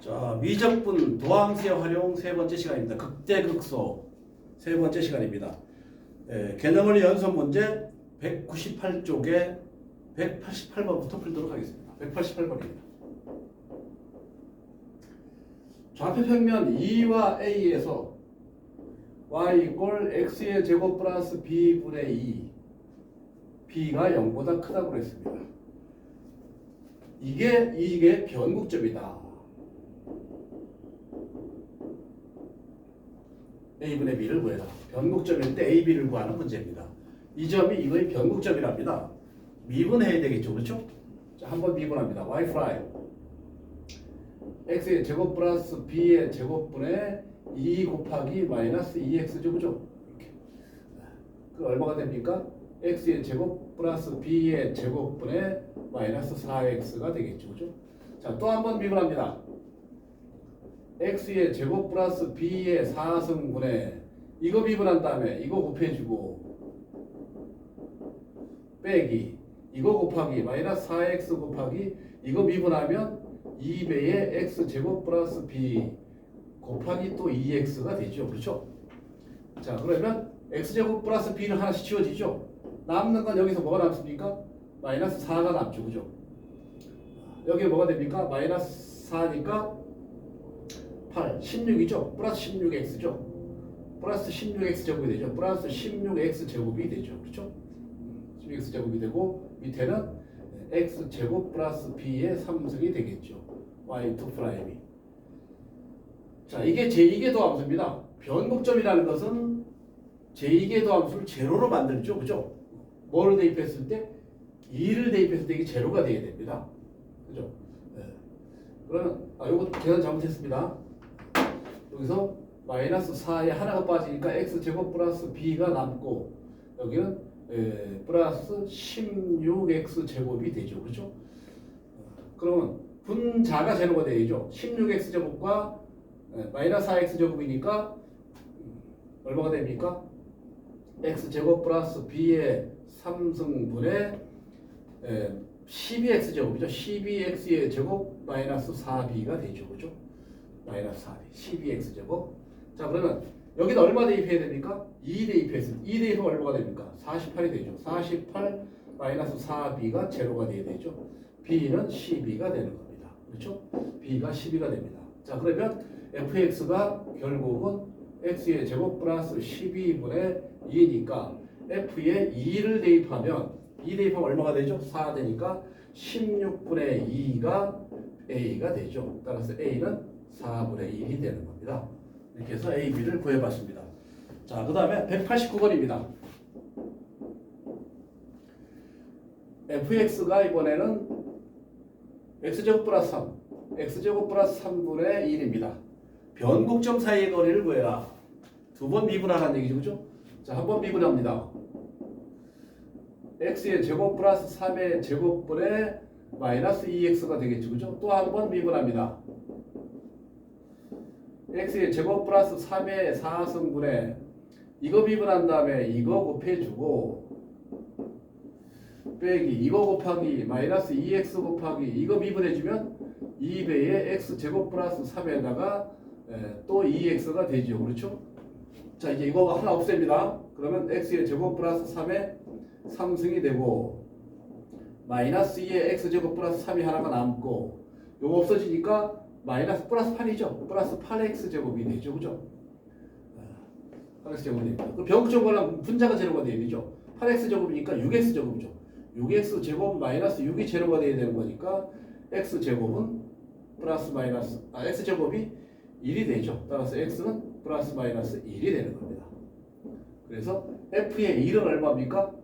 자, 미적분 도함수의 활용 세 번째 시간입니다. 극대극소 세 번째 시간입니다. 예, 개념원리 연속 문제 198쪽에 188번부터 풀도록 하겠습니다. 188번입니다. 좌표 평면 E와 A에서 y 이꼴 x의 제곱 플러스 b분의 2 b가 0보다 크다고 그랬습니다. 이게 이게 변곡점이다. a분의 b를 구해라. 변곡점일 때 a, b를 구하는 문제입니다. 이 점이 이거의 변곡점이랍니다. 미분해야 되겠죠, 그렇죠? 자, 한번 미분합니다. y 프라임 x의 제곱 플러스 b의 제곱분의 2 곱하기 마이너스 2x죠, 그죠? 이렇게. 그 얼마가 됩니까? X의 제곱 플러스 b의 제곱분의 마이너스 4x가 되겠죠, 그죠? 자, 또 한 번 미분합니다. x의 제곱 플러스 b의 4승분의 이거 미분한 다음에 이거 곱해주고 빼기 이거 곱하기 마이너스 4x 곱하기 이거 미분하면 2배의 x 제곱 플러스 b 곱하기 또 2x가 되죠. 그렇죠? 자 그러면 x 제곱 플러스 b는 하나씩 치워지죠. 남는 건 여기서 뭐가 남습니까? 마이너스 4가 남죠. 그죠? 여기 뭐가 됩니까? 마이너스 4니까 8, 16이죠. 플러스 16x죠. 플러스 16x 제곱이 되죠. 플러스 16x 제곱이 되죠. 그렇죠? 16x 제곱이 되고 밑에는 x 제곱 플러스 b의 3승이 되겠죠. y2 프라임이. 자, 이게 제2계 도함수입니다. 변곡점이라는 것은 제2계 도함수를 제로로 만들죠. 그죠? 뭐를 대입했을 때? 2를 대입했을 때 이게 제로가 되어야 됩니다. 그죠? 네. 그러면 아, 요거 계산 잘못했습니다. 여기서 마이너스 4에 하나가 빠지니까 x 제곱 플러스 b가 남고 여기는 에, 플러스 16x 제곱이 되죠. 그렇죠? 그러면 분자가 제로가 되죠. 16x 제곱과 에, 마이너스 4x 제곱이니까 음, 얼마가 됩니까? x 제곱 플러스 b의 3승분의 12x 제곱이죠. 12x의 제곱 마이너스 4b가 되죠. 그죠? 마이너스 4b 12x 제곱. 자 그러면 여기다 얼마 대입해야 됩니까? 2 대입해서 2 대입하면 얼마가 됩니까? 48이 되죠. 48 마이너스 4b가 제로가 돼야 되죠. b는 12가 되는 겁니다. 그렇죠? b가 12가 됩니다. 자 그러면 fx가 결국은 x의 제곱 플러스 12분의 2니까 f에 2를 대입하면 2 대입하면 얼마가 되죠? 4 되니까 16분의 2가 a가 되죠. 따라서 a는 4분의 1이 되는 겁니다. 이렇게 해서 a, b를 구해봤습니다. 자, 그 다음에 189번입니다. fx가 이번에는 x제곱 플러스 3, x제곱 플러스 3분의 1입니다. 변곡점 사이의 거리를 구해라. 두 번 미분하라는 얘기죠, 그죠? 자, 한 번 미분합니다. X의 제곱 플러스 3의 제곱분의 마이너스 2x가 되겠죠, 그죠? 또 한 번 미분합니다. x의 제곱 플러스 3의 4승분의 이거 미분한 다음에 이거 곱해주고 빼기 이거 곱하기 마이너스 2x 곱하기 이거 미분해주면 2배의 x 제곱 플러스 3에다가 또 2x가 되죠. 그렇죠? 자 이제 이거 하나 없앱니다. 그러면 x의 제곱 플러스 3의 3승이 되고 마이너스 2의 x 제곱 플러스 3이 하나가 남고 이거 없어지니까 마이너스 플러스 8이죠. 플러스 8x 제곱이 되죠. 그죠? 8x 제곱이 됩니다. 그 병적으로 분자가 제로가 돼야 되죠. 8x 제곱이니까 6x 제곱이죠. 6x 제곱 마이너스 6이 제로가 돼야 되는 거니까 x 제곱은 플러스 마이너스 아 x 제곱이 1이 되죠. 따라서 x는 플러스 마이너스 1이 되는 겁니다. 그래서 f의 1은 얼마입니까?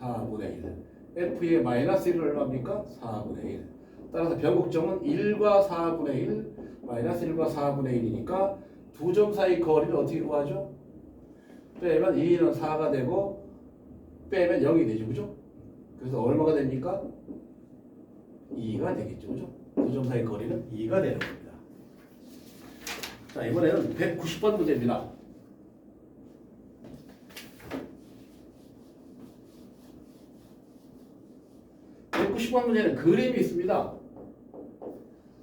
4분의 1. f의 마이너스 1은 얼마입니까? 4분의 1. 따라서 변곡점은 1과 4분의 1, 마이너스 1과 4분의 1이니까 두 점 사이 거리를 어떻게 구하죠? 빼면 2는 4가 되고 빼면 0이 되죠. 그죠? 그래서 얼마가 됩니까? 2가 되겠죠. 그죠? 두 점 사이 거리는 2가 되는 겁니다. 자, 이번에는 190번 문제입니다. 190번 문제는 그림이 있습니다.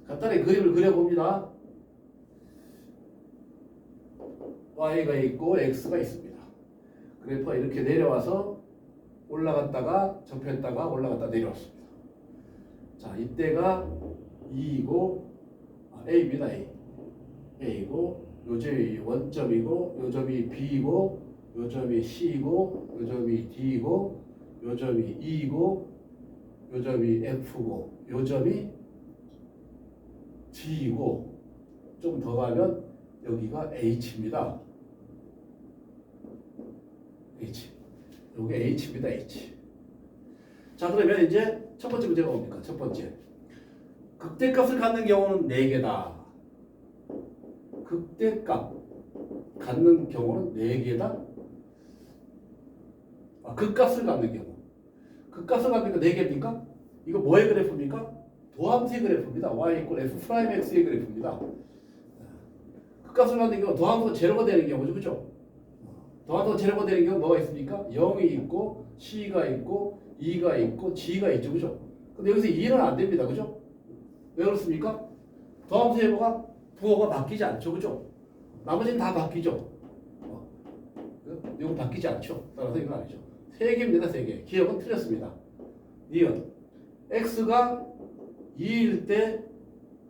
간단히 그림을 그려봅니다. y가 있고 x가 있습니다. 그래프가 이렇게 내려와서 올라갔다가 접혔다가 올라갔다 내려왔습니다. 자, 이때가 2이고 아, A입니다. A. A고 요 점이 원점이고 요 점이 B이고 요 점이 C이고 요 점이 D이고 요 점이 E이고 요 점이 F고 요 점이 G이고 좀 더 가면 여기가 H입니다. H. 요게 H입니다. H. 자 그러면 이제 첫 번째 문제가 뭡니까? 첫 번째. 극대값을 갖는 경우는 4개다. 극대값 갖는 경우는 4개다. 아, 극값을 갖는 경우. 거 4개입니까? 이거 뭐의 그래프입니까? 도함수의 그래프입니다. y 이퀄 f 프라임 x의 그래프입니다. 갖는 경우 도함수가 제로가 되는 경우죠. 그죠? 도함수가 제로가 되는 경우 뭐가 있습니까? 0이 있고 c가 있고 2가 있고 g가 있죠. 그죠? 근데 여기서 2는 안 됩니다. 그죠? 왜 그렇습니까? 도함수의 뭐가 부호가 바뀌지 않죠. 그죠? 나머지는 다 바뀌죠. 어. 이건 바뀌지 않죠. 따라서 이건 아니죠. 세 개입니다. 세 개. 기억은 틀렸습니다. 니은 x가 2일 때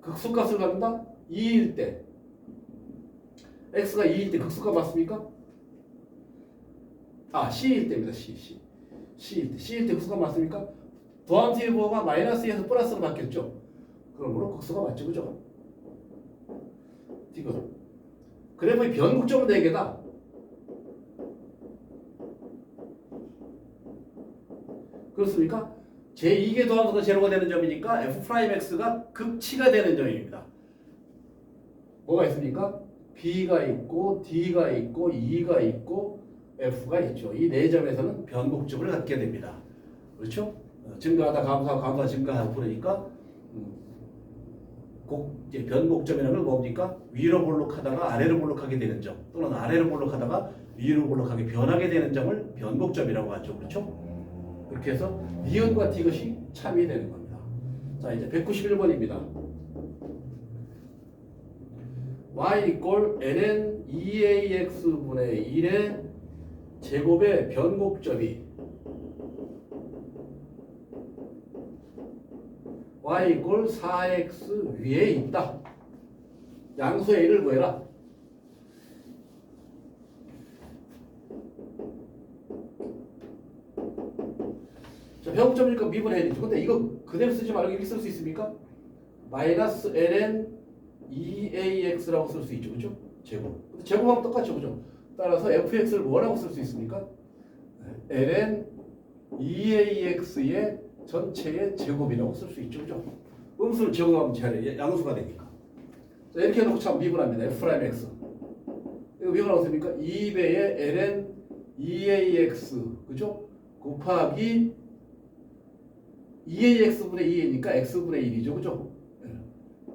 극수값을 갖는다? 2일 때 x가 2일 때 극수값 맞습니까? 아 c일 때입니다. c c c일 때 c일 때 극수값 맞습니까? 도함수의 부호가 마이너스에서 플러스로 바뀌었죠. 그러므로 극수가 맞죠. 그죠? 지금 그래프의 변곡점은 4개다. 그렇습니까? 제2계 도함수가 제로가 되는 점이니까 f 프라임 x가 극치가 되는 점입니다. 뭐가 있습니까? b가 있고 d가 있고 e가 있고 f가 있죠. 이 네 점에서는 변곡점을 갖게 됩니다. 그렇죠? 어, 증가하다 감소하고 감소하다 증가하고 그러니까 음, 곡 이제 변곡점이라는 건 뭡니까? 위로 볼록하다가 아래로 볼록하게 되는 점 또는 아래로 볼록하다가 위로 볼록하게 변하게 되는 점을 변곡점이라고 하죠. 그렇죠? 이렇게 해서 니은과 디귿이 참이 되는 겁니다. 자 이제 191번입니다. y 이꼴 ln 2ax 분의 1의 제곱의 변곡점이 y 이꼴 4x 위에 있다. 양수 a를 구해라. 자, 변곡점이니까 미분해야 되죠. 근데 이거 그대로 쓰지 말고 이렇게 쓸 수 있습니까? 마이너스 ln 2ax라고 쓸 수 있죠. 그죠? 제곱. 근데 제곱하면 똑같죠. 그죠? 따라서 fx를 뭐라고 쓸 수 있습니까? 네, ln 2ax의 전체의 제곱이라고 쓸 수 있죠. 그죠? 음수를 제곱하면 잘 양수가 되니까. 자, 이렇게 해놓고 참 미분합니다. f 프라임 x. 이거 미분하고 씁니까? 2배의 ln 2ax. 그죠? 곱하기 2ax분의 2이니까 x분의 1이죠. 그죠? 예.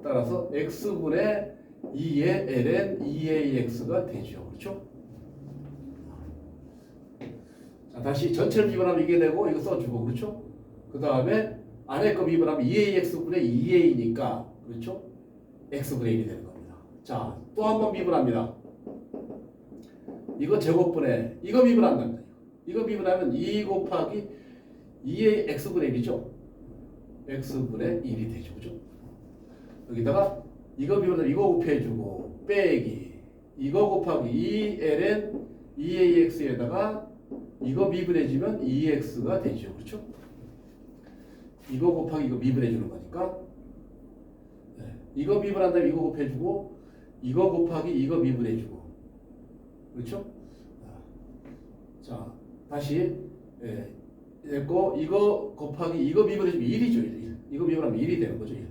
따라서 x분의 2의 ln 2ax가 되죠. 그렇죠? 자, 다시 전체를 미분하면 이게 되고 이거 써주고 그렇죠? 그 다음에 안에 거 미분하면 2ax분의 2a니까 그렇죠? x분의 1이 되는 겁니다. 자, 또 한 번 미분합니다. 이거 제곱분의 이거 미분한답니다. 이거 미분하면 2 곱하기 2의 x분의 1이죠. X분의 1이 되죠. 그죠? 여기다가 이거 비교하면 이거 곱해주고 빼기 이거 곱하기 2ln 2ax에다가 이거 미분해주면 2x가 되죠. 그렇죠? 이거 곱하기 이거 미분해주는 거니까 네. 이거 미분한 다음에 이거 곱해주고 이거 곱하기 이거 미분해주고 그렇죠? 자 다시 예, 됐고 이거 곱하기 이거 미분해주면 1이죠. 1. 이거 미분하면 1이 되는 거죠. 1.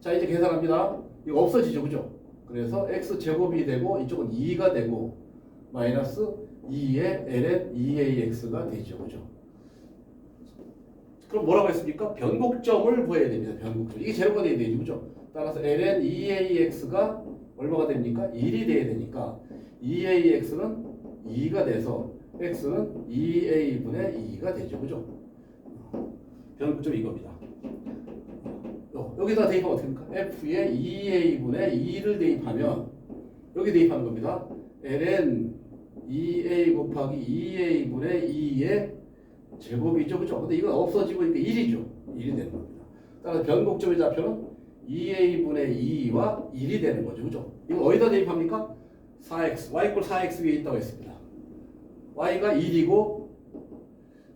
자 이제 계산합니다. 이거 없어지죠. 그죠? 그래서 x 제곱이 되고 이쪽은 2가 되고 마이너스 2의 ln 2ax가 되죠. 그죠? 그럼 뭐라고 했습니까? 변곡점을 구해야 됩니다. 변곡점. 이게 제로가 돼야 되죠. 그죠? 따라서 ln 2ax가 얼마가 됩니까? 1이 돼야 되니까 2ax는 2가 돼서 x는 2a분의 2가 되죠. 그죠? 변곡점 이겁니다. 어, 여기다 대입하면 어떻게 됩니까? f에 2a분의 2를 대입하면 여기 대입하는 겁니다. ln 2a 곱하기 2a분의 2의 제곱이죠. 그죠? 근데 이건 없어지고 이게 1이죠. 1이 되는 겁니다. 따라서 변곡점의 좌표는 2a분의 2와 1이 되는 거죠. 그죠? 이거 어디다 대입합니까? 4x, y 꼴 4x 위에 있다고 했습니다. Y가 1이고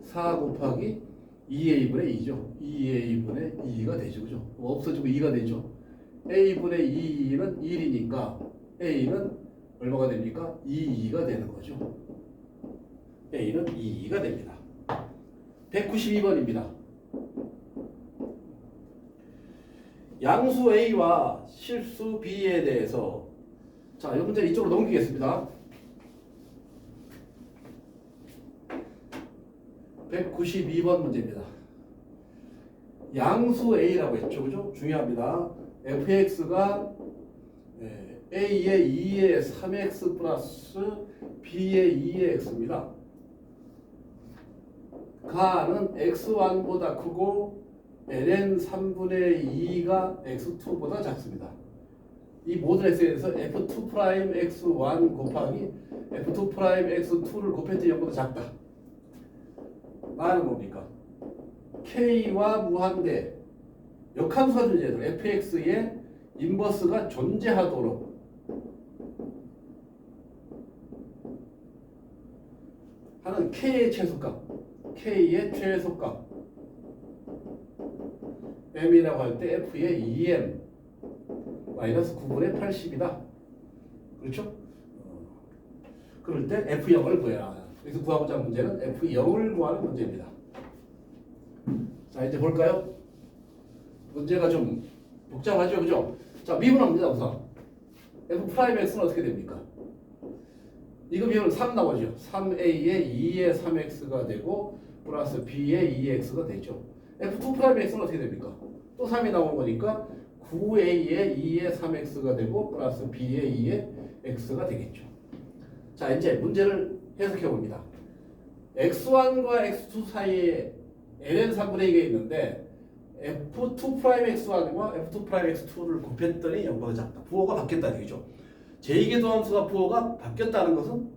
4 곱하기 2a분의 2죠. 2a분의 2가 되죠. 그죠? 없어지고 2가 되죠. a분의 2는 1이니까 a는 얼마가 됩니까? 2, 2가 되는 거죠. a는 2, 2가 됩니다. 192번입니다. 양수 a와 실수 b에 대해서 자, 이 문제 이쪽으로 넘기겠습니다. 192번 문제입니다. 양수 a라고 했죠, 그죠? 중요합니다. fx가 예, a의 2의 3x 플러스 b의 2의 x입니다. 가는 x1보다 크고 ln 3분의 2가 x2보다 작습니다. 이 모든 x에 대해서 f2 프라임 x1 곱하기 f2 프라임 x2를 곱했더니 0보다 작다. 말은 뭡니까? k와 무한대 역함수가 존재해도 fx의 인버스가 존재하도록 하는 k의 최소값, k의 최소값 m이라고 할 때 f의 2m 마이너스 9분의 80이다. 그렇죠? 어, 그럴 때 f0을 구해라. 그래서 구하고자 하는 문제는 f0을 구하는 문제입니다. 자 이제 볼까요? 문제가 좀 복잡하죠, 그죠? 자 미분합니다 우선. f 프라임 x는 어떻게 됩니까? 이거 비우면 3 나오죠. 3a에 2의 3x가 되고 플러스 b의 2x가 되죠. f2 프라임 x는 어떻게 됩니까? 또 3이 나오는 거니까 9a에 2의 3x가 되고 플러스 b의 2의 x가 되겠죠. 자 이제 문제를 해석해 봅니다. x1과 x2 사이에 ln 3분의 2가 있는데 f2 프라임 x1과 f2 프라임 x2를 곱했더니 0보다 작다. 부호가 바뀌었다는 얘기죠. 제2계 도 함수가 부호가 바뀌었다는 것은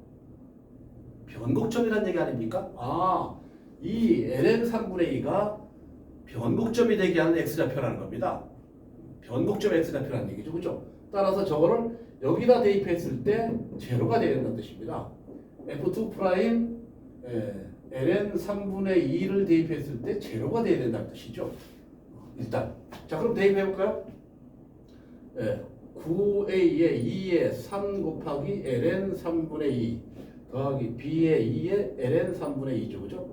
변곡점이라는 얘기 아닙니까? 아, 이 ln 3분의 2가 변곡점이 되게 하는 x좌표라는 겁니다. 변곡점 x좌표라는 얘기죠. 그죠? 따라서 저거를 여기다 대입했을 때 제로가 된다는 뜻입니다. F2 프라임 예, ln 3분의 2를 대입했을 때 제로가 돼야 된다는 뜻이죠. 일단 자 그럼 대입해 볼까요? 예, 9a의 2의 3 곱하기 ln 3분의 2 더하기 b의 2의 ln 3분의 2죠. 그죠?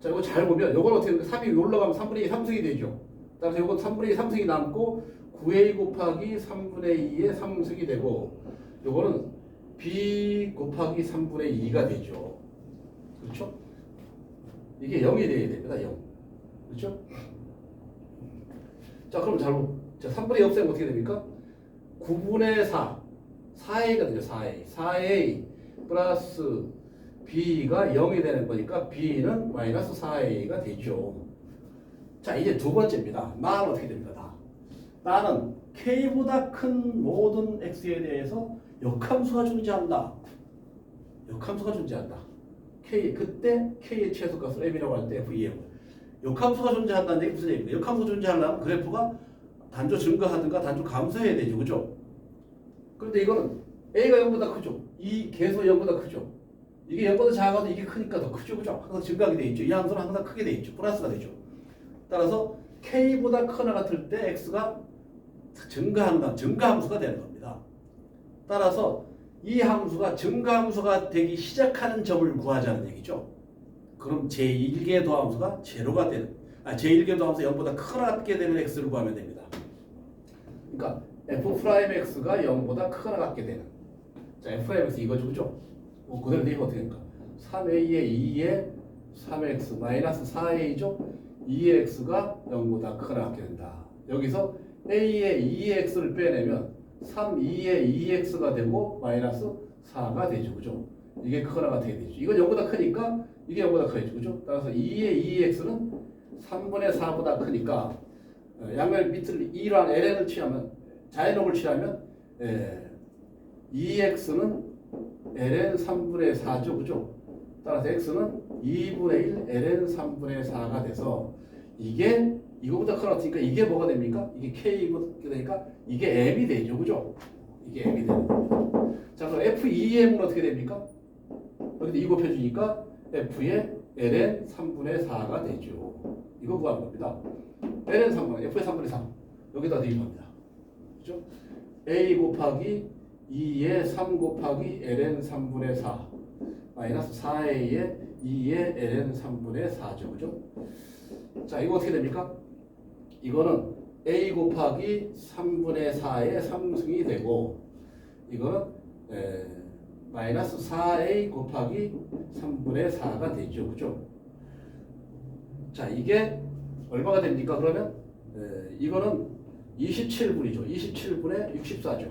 자 이거 잘 보면 이걸 어떻게 되면 3이 올라가면 3분의 2 3승이 되죠. 따라서 이건 3분의 2 3승이 남고 9a 곱하기 3분의 2의 3승이 되고 요거는 b 곱하기 3분의 2가 되죠. 그렇죠? 이게 0이 돼야 됩니다. 0. 그렇죠? 자, 그럼 잘 보. 자, 3분의 2 없애면 어떻게 됩니까? 9분의 4. 4a가 되죠. 4a. 4a 플러스 b가 0이 되는 거니까 b는 마이너스 4a가 되죠. 자, 이제 두 번째입니다. 나는 어떻게 됩니까? 나. 나는 k보다 큰 모든 x에 대해서 역함수가 존재한다. 역함수가 존재한다. k 그때 k의 최소값을 m이라고 할때 f2m. 역함수가 존재한다는 얘기 무슨 얘기입니까? 역함수 존재하려면 그래프가 단조 증가하든가 단조 감소해야 되죠, 그죠? 그런데 이거는 a가 0보다 크죠. 이 계수 0보다 크죠. 이게 0보다 작아도 이게 크니까 더 크죠, 그죠? 항상 증가하게 돼 있죠. 이 함수는 항상 크게 돼 있죠. 플러스가 되죠. 따라서 k보다 크나 같을 때 x가 증가한다, 증가함수가 되는 겁니다. 따라서 이 함수가 증가함수가 되기 시작하는 점을 구하자는 얘기죠. 그럼 제1계 도함수가 제로가 되는, 아 제1계 도함수 0보다 크거나 같게 되는 x를 구하면 됩니다. 그러니까 f 프라임 x가 0보다 크거나 같게 되는. 자, f 프라임 x 이거죠, 그죠? 뭐 그대로 되면 어떻게 됩니까? 3a에 2에 3x 마이너스 4a죠. 2x가 0보다 크거나 같게 된다. 여기서 a에 2x를 빼내면 3, 2에 2x가 되고 마이너스 4가 되죠. 그죠? 이게 크거나 같게 되죠. 이건 0보다 크니까 이게 0보다 커야죠. 그죠? 따라서 2의 2x는 3분의 4보다 크니까 어, 양면 밑을 2란 ln을 취하면 자연옥을 취하면 예, 2x는 ln 3분의 4죠, 그죠? 따라서 x는 2분의 1 ln 3분의 4가 돼서 이게 이거보다 커졌으니까 이게 뭐가 됩니까? 이게 k가 되니까 이게 m이 되죠, 그죠? 이게 m이 되는 겁니다. 자, 그럼 f2m은 어떻게 됩니까? 여기다 2 곱해주니까 f의 ln 3분의 4가 되죠. 이거 구하는 겁니다. ln 3분의 f의 3분의 4 여기다 대입합니다. 그죠? a 곱하기 2의 3 곱하기 ln 3분의 4 마이너스 4a의 2의 ln 3분의 4죠. 그죠? 자, 이거 어떻게 됩니까? 이거는 a 곱하기 3분의 4의 3승이 되고 이거는 에, 마이너스 4a 곱하기 3분의 4가 되죠. 그죠? 자, 이게 얼마가 됩니까? 그러면 에, 이거는 27분이죠. 27분의 64죠.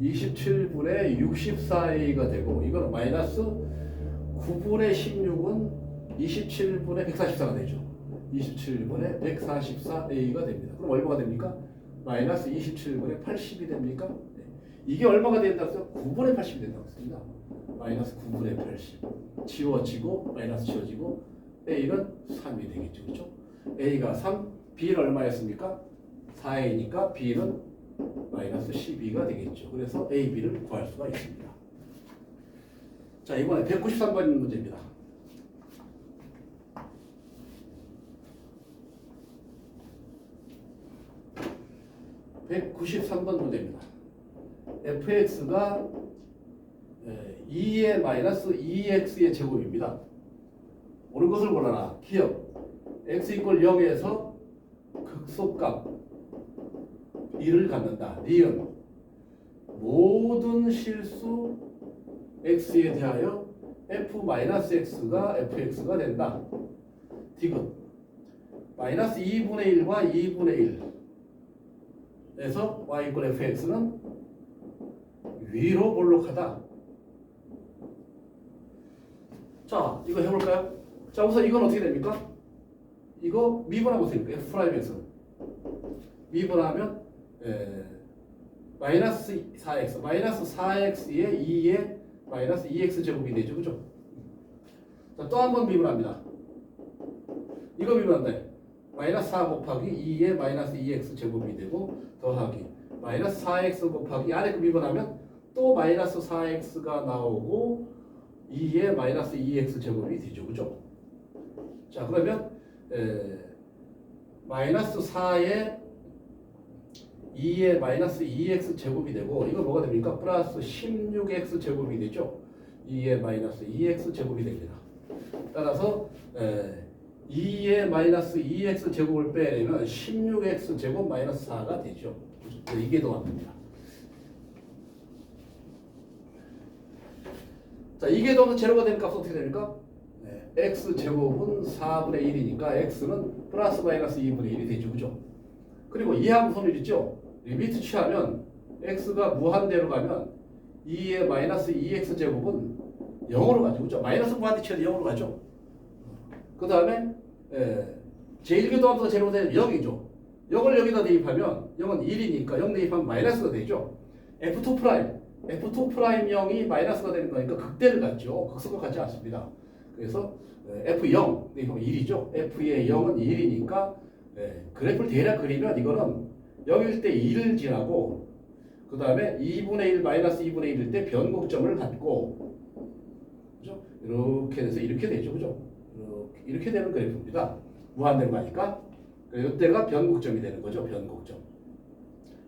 27분의 64a가 되고 이거는 마이너스 9분의 16은 27분의 144가 되죠. 27분의 144a가 됩니다. 그럼 얼마가 됩니까? 마이너스 27분의 80이 됩니까? 네. 이게 얼마가 된다고 했어요? 9분의 80이 된다고 했습니다. 마이너스 9분의 80 지워지고 마이너스 지워지고 a는 3이 되겠죠. 그렇죠? a가 3, b는 얼마였습니까? 4a니까 b는 마이너스 12가 되겠죠. 그래서 a, b를 구할 수가 있습니다. 자 이번에 193번 문제입니다. 193번 문제입니다. fx가 2의 마이너스 2x의 제곱입니다. 옳은 것을 골라라. 기억. x 이퀄 0에서 극소값 1을 갖는다. 니은 모든 실수 x에 대하여 f 마이너스 x가 fx가 된다. 디귿 마이너스 2분의 1과 2분의 1 에서 y 이퀄 fx는 위로 볼록하다. 자, 이거 해볼까요? 자, 우선 이건 어떻게 됩니까? 이거 미분하고 있으니까 f 프라임 x 미분하면 에, 마이너스 4x 마이너스 4x의 2의 마이너스 2x 제곱이 되죠, 그죠? 자, 또 한 번 미분합니다. 이거 미분한다. 마이너스 4 곱하기 2의 마이너스 2x 제곱이 되고 더하기 마이너스 4x 곱하기 아래 그 미분하면 또 마이너스 4x가 나오고 2의 마이너스 2x 제곱이 되죠. 그죠? 자 그러면 에, 마이너스 4의 2의 마이너스 2x 제곱이 되고 이거 뭐가 됩니까? 플러스 16x 제곱이 되죠. 2의 마이너스 2x 제곱이 됩니다. 따라서 에, 2의 마이너스 2x 제곱을 빼내면 16x 제곱 마이너스 4가 되죠. 이게 더합니다. 자, 이게 더해서 제로가 값은 어떻게 됩니까? 네, x 제곱은 4분의 1이니까 x는 플러스 마이너스 2분의 1이 되죠. 그죠? 그리고 이항선을 있죠? 리미트 취하면 x가 무한대로 가면 2의 마이너스 2x 제곱은 0으로 가죠. 그죠? 마이너스 무한대 취해도 0으로 가죠. 그 다음에 제1교 도 함수가 제로가 되면 0이죠. 0을 여기다 대입하면 0은 1이니까 0 대입하면 마이너스가 되죠. F2 프라임, F2 프라임 0이 마이너스가 되는 거니까 극대를 갖죠. 극성을 갖지 않습니다. 그래서 F0 대입하면 1이죠. F의 0은 1이니까 그래프를 대략 그리면 이거는 0일 때 1을 지나고 그 다음에 2분의 1 마이너스 2분의 1일 때 변곡점을 갖고 그죠? 이렇게 돼서 이렇게 되죠. 그죠? 이렇게, 되는 그래프입니다. 무한대로 가니까 이때가 변곡점이 되는 거죠. 변곡점.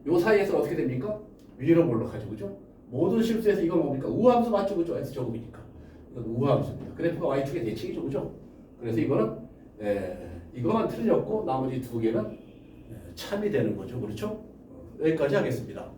요 사이에서 어떻게 됩니까? 위로 몰록하죠. 그죠? 모든 실수에서 이거 뭡니까? 우함수 맞죠. 그죠? x 제곱이니까. 이건 우함수입니다. 그래프가 y축의 대칭이죠. 그죠? 그래서 이거는 에, 이거만 틀렸고 나머지 두 개는 에, 참이 되는 거죠. 그렇죠? 여기까지 하겠습니다.